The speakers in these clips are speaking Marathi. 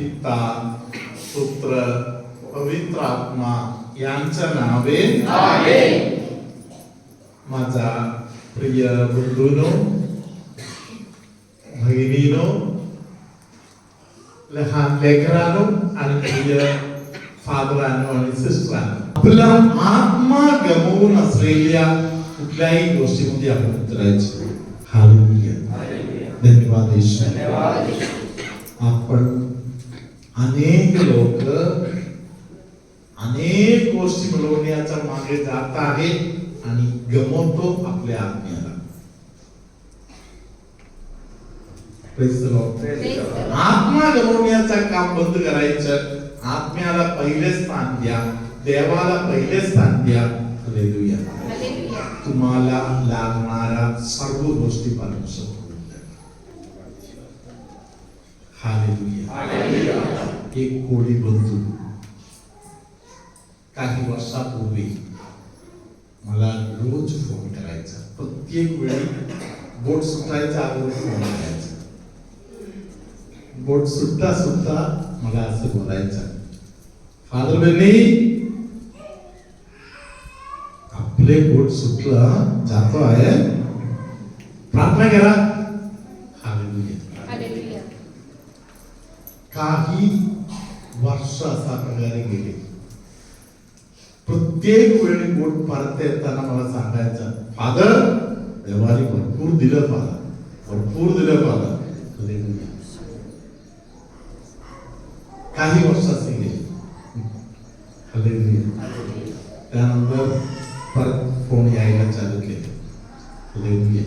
पिता पुत्र पवित्र आत्मा यांच्या नावे माझा प्रिय बंधूनो भगिनीनो लहान लेकरानो आणि प्रिय फादरांनो आणि सिस्टरांनो आपला आत्मा गमवून असलेल्या कुठल्याही गोष्टीमध्ये आपण उतरायचे हालेलुया धन्यवाद ईश्वर आपण अनेक लोक अनेक गोष्टी मिळवण्याच्या मागे जात आहे आणि गमवतो आपल्या आत्म्याला. आत्मा गमवण्याचं काम बंद करायचं. आत्म्याला पहिले स्थान द्या. देवाला पहिले स्थान द्या. तुम्हाला लागणाऱ्या सर्व गोष्टी परमेश्वर करून देईल. हालेलुया एक कोळी बंधू काही वर्षापूर्वी मला रोज फोन करायचा. प्रत्येक वेळी बोट सुटायच्या अगोदर फोन करायचा. बोट सुटता सुटता मला असं बोलायचं. फादर बेनी आपले बोट सुटलं जातो आहे प्रार्थना करा हालेलुया काही वर्ष असा प्रकारे गेले. प्रत्येक वेळी बोट परत येताना मला सांगायचं फादर देवाने भरपूर दिलं मला भरपूर दिलं मला काही वर्ष गेले. त्यानंतर परत फोन यायला चालू केले.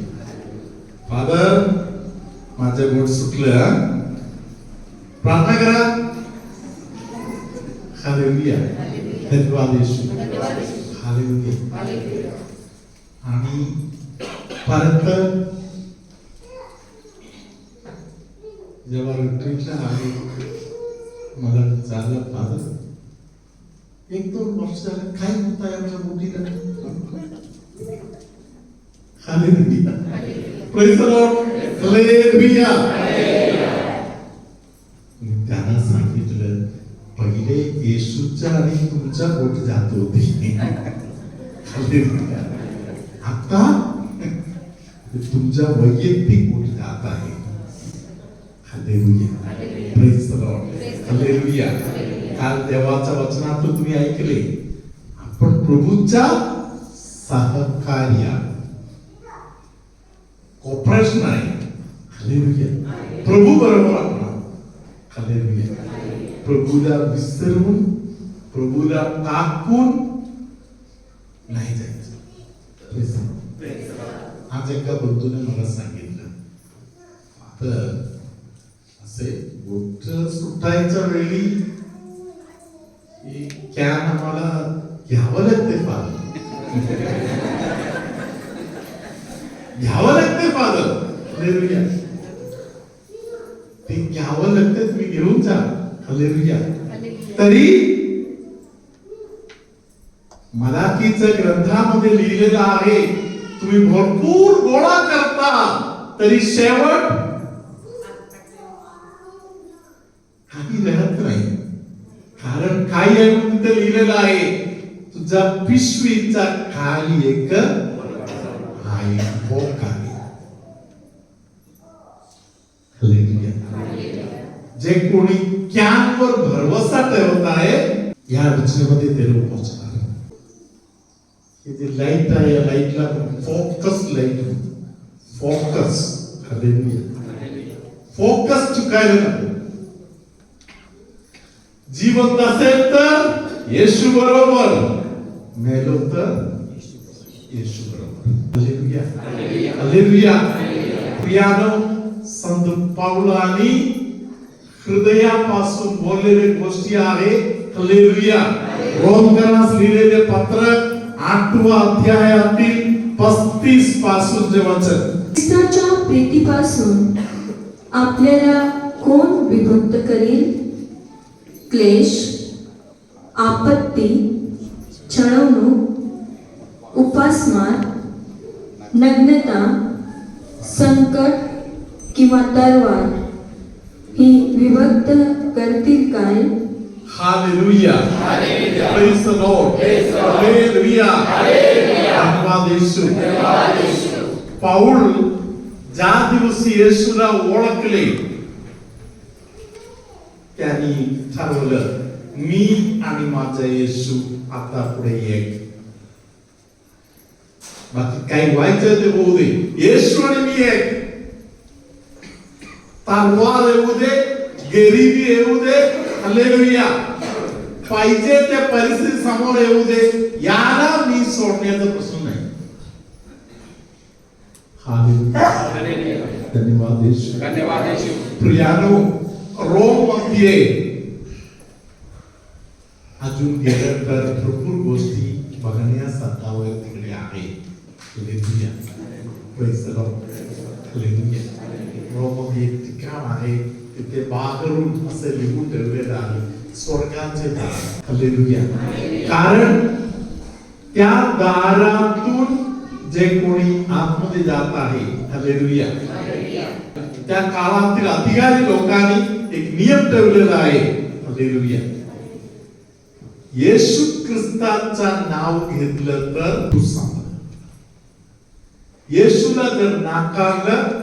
फादर माझं बोट सुटलं हं? प्रार्थना करा हालेलुया धन्यवाद येशू हालेलुया आणि परत जेव्हा रिट्रीटला आले मला चाललं फादर एक दोन वर्ष झालं काय होत आहे आमच्या मुलीला hallelujah praise the lord hallelujah मी त्यांना सांगितलं पहिले येशूच्या आणि तुमच्या बोट जात होती. आता तुमच्या वैयक्तिक बोट जात आहे. काल देवाच्या वचनातून तुम्ही ऐकले. आपण प्रभूच्या सहकार्या कॉपरेशन आहे. प्रभू बरोबर. प्रभूला विसरून प्रभूला टाकून नाही जायचं आज एका बंधूने मला सांगितलं तर असे गोष्ट सुटायच्या वेळी कॅन आम्हाला घ्यावं लागते फादर घ्यावं लागते फादर हालेलुया ते घ्यावं लागते तुम्ही घेऊन जा. हालेलुया तरी मराठीच्या ग्रंथामध्ये लिहिलेलं आहे तुम्ही भरपूर गोळा करता तरी शेवट काही राहत नाही. कारण काय आहे म्हणून लिहिलेलं आहे तुझा पिशवीचा खाली एक हा आहे हालेलुया. जे कोणी कॅनवर भरवसा ठेवत आहे या रचनेमध्ये ते लोक पोहोचणार. हे जे लाइट आहे या लाईटला फोकस लाइट फोकस फोकस चुकायला नको. जिवंत असेल तर येशू बरोबर. मेलो तर येशू बरोबर. प्रियानो संत पावलांनी हृदयापासून बोललेले गोष्टी आहे. हलेलुया रोमकरास लिहिलेले पत्र आठवा अध्यायातील पस्तीसपासून जे वचन. ख्रिस्ताच्या प्रीतीपासून आपल्याला कोण विभक्त करील? क्लेश आपत्ती छळवणूक उपासमार नग्नता संकट किंवा तरवार ही विभक्त करतील काय. Praise the Lord. Hallelujah. धन्यवाद येशू. पाऊल ज्या दिवशी येशूला ओळखले त्यांनी ठरवलं मी आणि माझा येशू आता पुढे एक बाकी काही व्हायचं ते होऊ दे येशू आणि मी एक तारवार येऊ दे गरिबी येऊ दे हल्लेलुया पाहिजे त्या परिस्थिती समोर येऊ दे. याला मी सोडण्याचा प्रश्न नाही. हालेलुया. धन्यवाद धन्यवाद प्रियानो रोममध्ये अजून गेलं तर भरपूर गोष्टी बघण्यासारखा व तिकडे आहे. Hallelujah. Praise the Lord. Hallelujah. रोममध्ये एक ठिकाण आहे तिथे बागरून असे लिहून ठेवलेलं आहे स्वर्गाचे दार Hallelujah. कारण त्या दारातून जे कोणी आतमध्ये जात आहे Hallelujah. त्या काळातील अधिकारी लोकांनी एक नियम ठेवलेला आहे हालेलुया येशू ख्रिस्ताचा नाव घेतलं तर तू सांग येशूला जर नाकारलं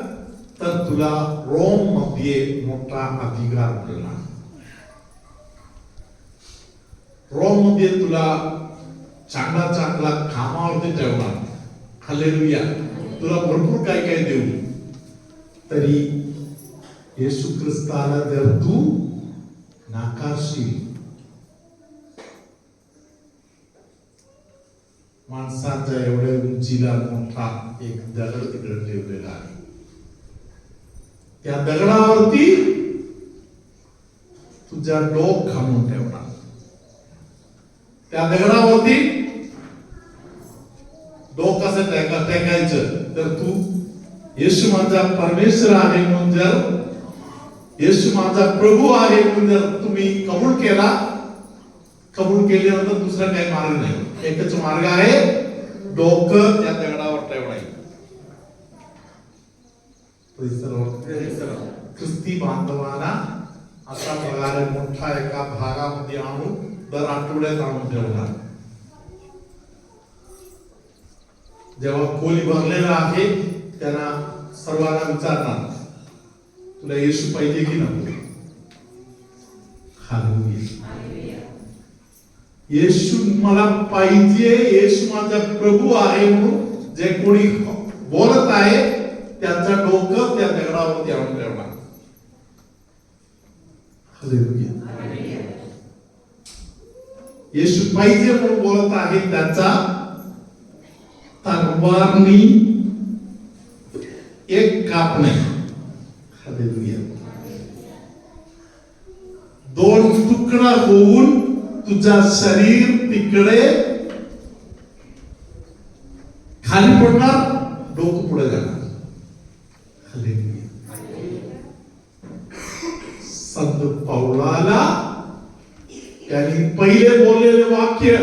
तर तुला रोममध्ये मोठा अधिकार मिळणार. रोममध्ये तुला चांगला चांगला कामावरती ठेवणार. हालेलुया तुला भरपूर काय काय देऊ. तरी येशू ख्रिस्ताला जर तू नाकारशील माणसाच्या एवढ्या उंचीला मोठा एक दगड तिकडे ठेवलेला आहे. त्या दगडावरती तुझा डोक घालून ठेवणार. त्या दगडावरती डोक असं टेकायचं? तर तू येशू माझा परमेश्वर आहे म्हणून जर येशू माझा प्रभू आहे म्हणून जर तुम्ही कबूल केला कबूल केल्यानंतर दुसरा काही मार्ग नाही. एकच मार्ग आहे डोकं त्या दगडावर ठेवणार ख्रिस्ती बांधवांना असा प्रकारे मोठा एका भागामध्ये आणून दर आठवड्यात आणून ठेवणार जेव्हा खोली भरलेला आहे त्यांना सर्वांना विचारणार तुला येशू पाहिजे की नको? येशू मला पाहिजे येशू माझा प्रभू आहे म्हणून जे कोणी बोलत आहे त्यांचा डोकं त्या दगडावरती आणून ठेवणार. येशू पाहिजे म्हणून बोलत आहे त्याचा तलवारनी एक काप नाही. दोन तुकडा होऊन तुझा शरीर तिकडे खाली पडणार डोकं पुढे जाणार हालेलुया. संत पौलाला त्यांनी पहिले बोललेले वाक्य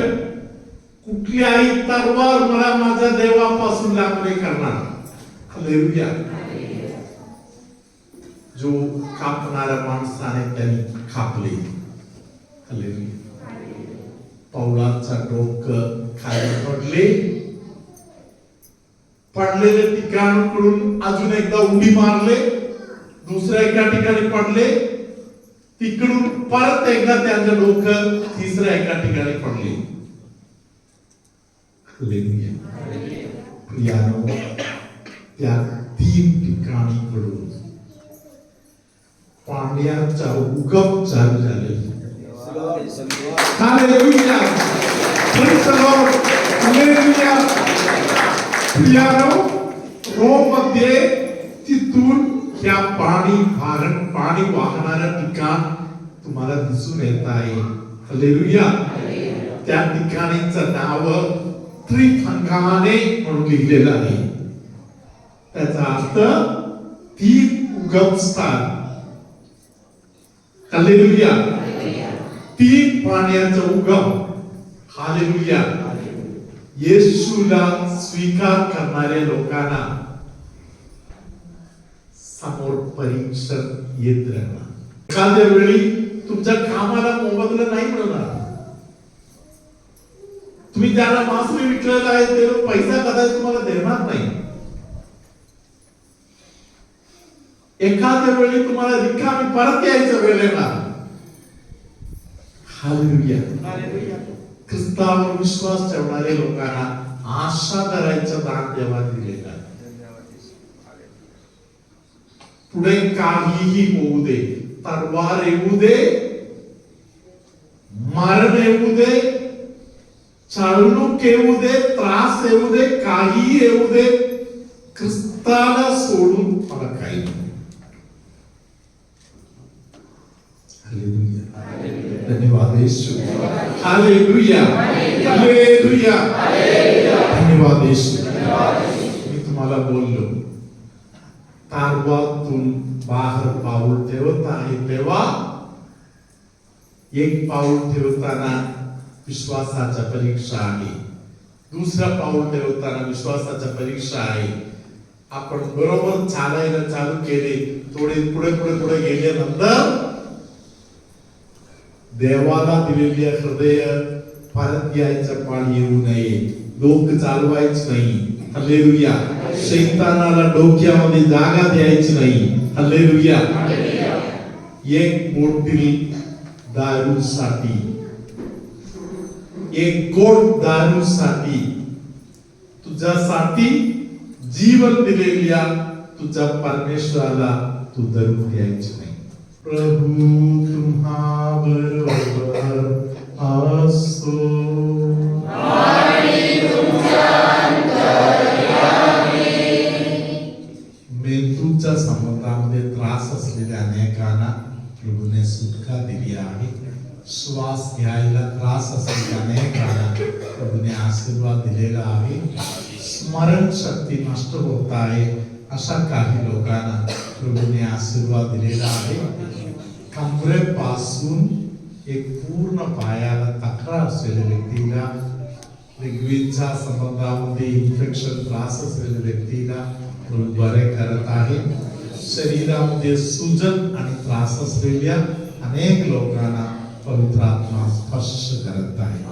कुठल्याही तरवार मला माझ्या देवापासून लागणे करणार हालेलुया. जो कापणाऱ्या माणसाने त्यांनी कापले हालेलुया. पावलाचा डोकं खाली पडले पडलेले ठिकाणकडून अजून एकदा उडी मारले दुसऱ्या एका ठिकाणी पडले तिकडून परत एकदा त्यांचं डोकं तिसऱ्या एका ठिकाणी पडले. त्या तीन ठिकाणीकडून पाण्याचा उगम चालू झालेला प्रियानो रोममध्ये तिथून ह्या पाणी वाहन पाणी वाहणाऱ्या ठिकाण तुम्हाला दिसून येत आहे. हालेलुया त्या ठिकाणीचं नाव त्रिफंगाने म्हणून लिहिलेलं आहे. त्याचा अर्थ तीन उगमस्थान हालेलुया तीन पाण्याचा उगम. हालेलुया येशूला स्वीकार करणाऱ्या लोकांना समोर परीक्षण येत राहणार एखाद्या वेळी तुमच्या कामाला मोबदला नाही मिळणार. तुम्ही ज्याला मासू विकलेला आहे ते पैसा कदाचित तुम्हाला देणार नाही. एखाद्या वेळी तुम्हाला रिकामी परत यायचं वेळेला. हालेलुया. ख्रिस्तावर विश्वास ठेवणारे लोकांना आशा धरायचं दान देवा दिलेला. पुढे काहीही होऊ दे तलवार येऊ दे मरण येऊ दे चालणूक येऊ दे त्रास येऊ दे काही येऊ दे ख्रिस्ताला सोडून मला काही नाही हालेलुया. धन्यवाद येशू हालेलुया हालेलुया धन्यवाद येशू मी तुम्हाला बोललो तारवातून बाहेर पाऊल ठेवत आहे तेव्हा एक पाऊल ठेवताना विश्वासाच्या परीक्षा आहे दुसरं पाऊल ठेवताना विश्वासाच्या परीक्षा आहे आपण बरोबर चालायला चालू केले थोडे पुढे पुढे पुढे गेल्यानंतर देवाला दिलेल्या हृदय परत यायचं पाणी येऊ नये. लोक चालवायच नाही. हल्लेलुया. शैतानाला डोक्यामध्ये जागा द्यायची नाही. हल्लेलुया. एक बोटील दारूसाठी. एक गोड दारूसाठी. तुझ्यासाठी जीवन दिलेल्या तुझ्या परमेश्वराला तू धरून द्यायची नाही. प्रभू तुम्हा बरोबर असो. मेंदूच्या संबंधामध्ये त्रास असलेल्या अनेकांना प्रभूने सुटका दिली आहे. श्वास घ्यायला त्रास असलेल्या अनेकांना प्रभूने आशीर्वाद दिलेला आहे. स्मरण शक्ती नष्ट होत आहे अशा काही लोकांना प्रभूने आशीर्वाद दिलेला आहे कमरेपासून एक पूर्ण पायाला तक्रार असलेल्या व्यक्तीला ऋग्वेदच्या संबंधामध्ये इन्फेक्शन त्रास असलेल्या व्यक्तीला प्रभू बरे करत आहे? शरीरामध्ये सुजन आणि त्रास असलेल्या अनेक लोकांना पवित्र आत्मा स्पर्श करत आहे.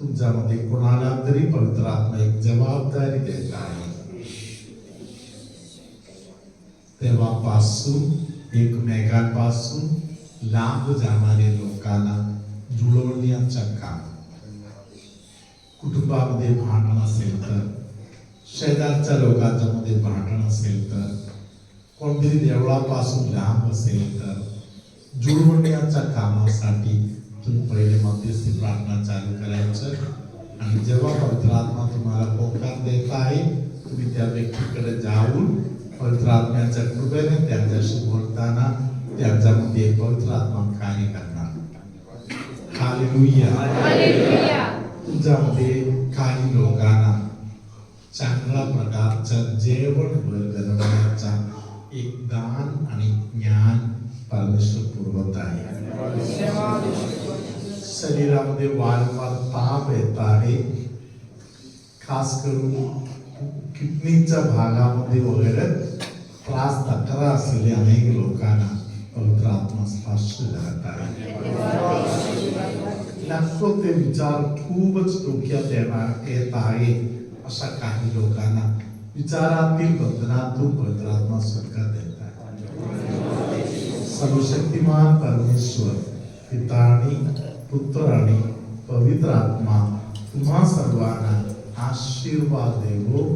तुमच्यामध्ये कोणाला तरी पवित्र आत्मा एक जबाबदारी देत आहे. तेव्हापासून एकमेकांपासून लांब जाणारे लोकांना जुळवण्याचं काम. कुटुंबामध्ये भांडण असेल तर शेजारच्या लोकांच्या मध्ये भांडण असेल तर कोणतरी देवळापासून लांब असेल तर जुळवण्याच्या कामासाठी तुम्ही पहिले मध्यस्थी प्रार्थना चालू करायचं. आणि जेव्हा पवित्र आत्मा तुम्हाला होकार देत आहे तुम्ही त्या व्यक्तीकडे जाऊन पवित्र आत्म्याच्या कृपेने त्यांच्याशी बोलताना त्यांच्यामध्ये पवित्र आत्मा कार्य करणार. हालेलुया. तुमच्यामध्ये काही लोकांना चांगल्या प्रकारचं जेवण बनवण्याचा एक दान आणि ज्ञान परमेश्वर पुरवत आहे. शरीरामध्ये वारंवार ताप येत आहे. खास करून किडनीच्या भागामध्ये वगैरे त्रास तक्रार असलेल्या अनेक लोकांना पवित्र आत्मा स्पर्श करत आहे. लागतो ते विचार खूपच डोक्यात येणार येत आहे. अशा काही लोकांना विचारातील बंधनातून पवित्रात्मा सुटका देत आहे. सर्वशक्तिमान परमेश्वर पिता आणि पुत्र आणि पवित्र आत्मा तुम्हा सर्वांना आशीर्वाद देवो.